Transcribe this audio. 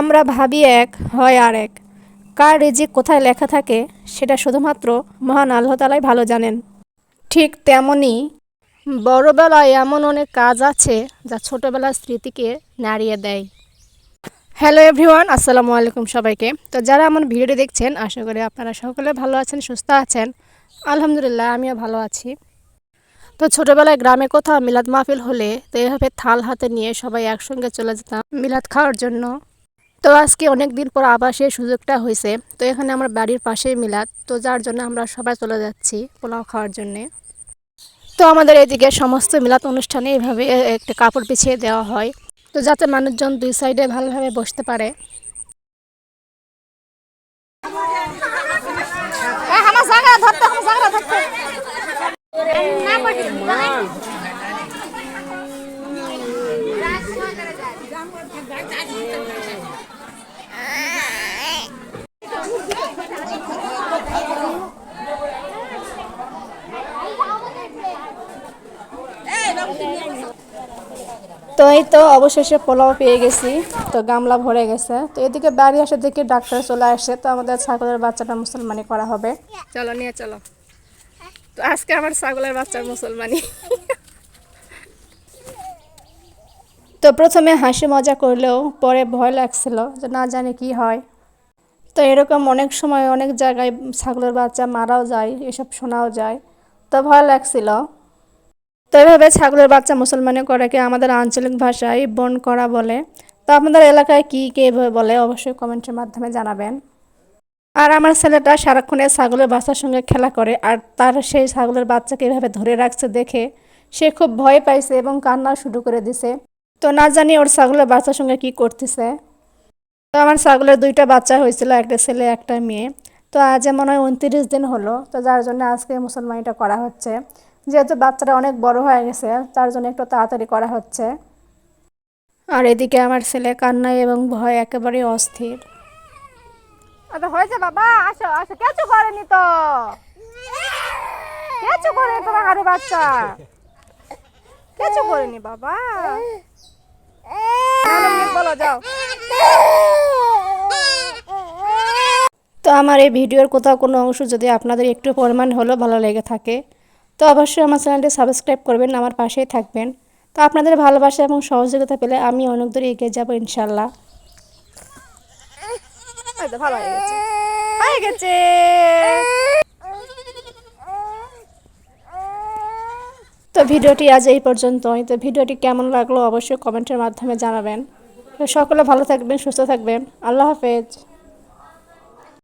আমরা ভাবি এক, হয় আর এক। কার রিজিক কোথায় লেখা থাকে, সেটা শুধুমাত্র মহান আল্লাহ তালাই ভালো জানেন। ঠিক তেমনই বড়বেলায় এমন অনেক কাজ আছে, যা ছোটবেলার স্মৃতিকে নাড়িয়ে দেয়। হ্যালো এভরিওয়ান, আসসালামু আলাইকুম সবাইকে। তো যারা আমার ভিডিওটি দেখছেন, আশা করি আপনারা সকলে ভালো আছেন, সুস্থ আছেন। আলহামদুলিল্লাহ, আমিও ভালো আছি। তো ছোটবেলায় গ্রামে কোথাও মিলাদ মাহফিল হলে তো এভাবে থাল হাতে নিয়ে সবাই একসঙ্গে চলে যেতাম মিলাদ খাওয়ার জন্য। তো আজকে অনেক দিন পর আবার সেই সুযোগটা হয়েছে। তো এখানে আমার বাড়ির পাশেই মিলাদ। তো যার জন্য আমরা সবাই চলে যাচ্ছি পোলাও খাওয়ার জন্যে। তো আমাদের এদিকে সমস্ত মিলাদ অনুষ্ঠানে এভাবে একটা কাপড় পিছিয়ে দেওয়া হয়। তো যাতে মানুষজন দুই সাইডে ভালোভাবে বসতে পারে। আমার জায়গা ধরতে আমার জায়গা ধরতে। না তো এই তো অবশেষে পোলাও পেয়ে গেছি। তো গামলা ভরে গেছে। তো এদিকে বাড়ি আসে দেখি ডাক্তার চলে আসে। তো আমাদের ছাগলের বাচ্চাটা মুসলমানি করা হবে। চলো নিয়ে চলো। তো আজকে আমার ছাগলের বাচ্চার মুসলমানি। তো প্রথমে হাসি মজা করলেও পরে ভয় লাগছিল যে না জানি কি হয়। তো এরকম অনেক সময় অনেক জায়গায় ছাগলের বাচ্চা মারাও যায় এসব শোনাও যায়। তো ভয় লাগছিল। তো এভাবে ছাগলের বাচ্চা মুসলমানি করাকে আমাদের আঞ্চলিক ভাষায় বন করা বলে। তো আপনাদের এলাকায় কী, কে বলে, অবশ্যই কমেন্টের মাধ্যমে জানাবেন। আর আমার ছেলেটা সারাক্ষণে ছাগলের বাচ্চার সঙ্গে খেলা করে, আর তার সেই ছাগলের বাচ্চাকে এভাবে ধরে রাখছে দেখে সে খুব ভয় পাইছে এবং কান্না শুরু করে দিছে। তো না জানি ওর ছাগলের বাচ্চার সঙ্গে কি করতেছে। তো আমার ছাগলের দুইটা বাচ্চা হয়েছিল, একটা ছেলে, একটা মেয়ে। তো আজ মনে হয় উনত্রিশ দিন হলো, তো যার জন্য আজকে মুসলমানিটা করা হচ্ছে। যেহেতু বাচ্চাটা অনেক বড় হয়ে গেছে তার জন্য একটু তাড়াতাড়ি করা হচ্ছে। আর এদিকে আমার ছেলে কান্নায় এবং ভয় একেবারে অস্থির। আচ্ছা হয়েছে বাবা আসো আসো। কেঁচু করেনি তো? কেঁচু করেনি তোমার আরও বাচ্চা? কেঁচু করেনি বাবা? বলো যাও। তো আমার এই ভিডিওর কোথাও কোনো অংশ যদি আপনাদের একটু পরিমাণ হলেও ভালো লেগে থাকে তো অবশ্যই আমার চ্যানেলটি সাবস্ক্রাইব করবেন, আমার পাশেই থাকবেন। তো আপনাদের ভালোবাসা এবং সহযোগিতা পেলে আমি অনেক দূরে এগিয়ে যাব, ইনশাল্লাহ। ভালো গেছে। তো ভিডিওটি আজ এই পর্যন্তই। তো ভিডিওটি কেমন লাগল অবশ্যই কমেন্টের মাধ্যমে জানাবেন। তো সকলে ভালো থাকবেন, সুস্থ থাকবেন। আল্লাহ হাফেজ।